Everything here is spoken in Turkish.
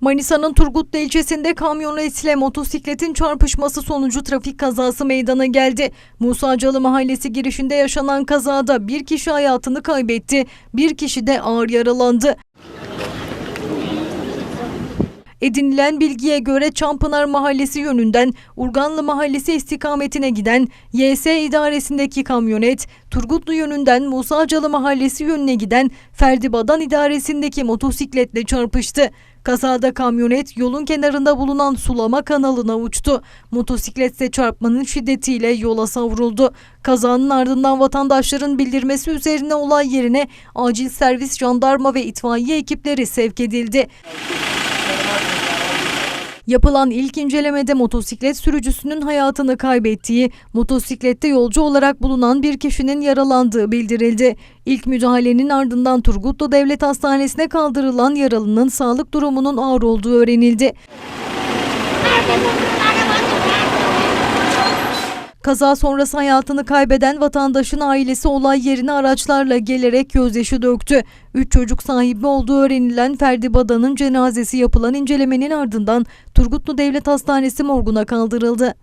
Manisa'nın Turgutlu ilçesinde kamyonetle motosikletin çarpışması sonucu trafik kazası meydana geldi. Musacalı Mahallesi girişinde yaşanan kazada bir kişi hayatını kaybetti, bir kişi de ağır yaralandı. Edinilen bilgiye göre Çampınar Mahallesi yönünden Urganlı Mahallesi istikametine giden YS idaresindeki kamyonet, Turgutlu yönünden Musacalı Mahallesi yönüne giden Ferdi Badan idaresindeki motosikletle çarpıştı. Kazada kamyonet yolun kenarında bulunan sulama kanalına uçtu. Motosikletle çarpmanın şiddetiyle yola savruldu. Kazanın ardından vatandaşların bildirmesi üzerine olay yerine acil servis, jandarma ve itfaiye ekipleri sevk edildi. Yapılan ilk incelemede motosiklet sürücüsünün hayatını kaybettiği, motosiklette yolcu olarak bulunan bir kişinin yaralandığı bildirildi. İlk müdahalenin ardından Turgutlu Devlet Hastanesi'ne kaldırılan yaralının sağlık durumunun ağır olduğu öğrenildi. Kaza sonrası hayatını kaybeden vatandaşın ailesi olay yerine araçlarla gelerek gözyaşı döktü. Üç çocuk sahibi olduğu öğrenilen Ferdi Badan'ın cenazesi yapılan incelemenin ardından Turgutlu Devlet Hastanesi morguna kaldırıldı.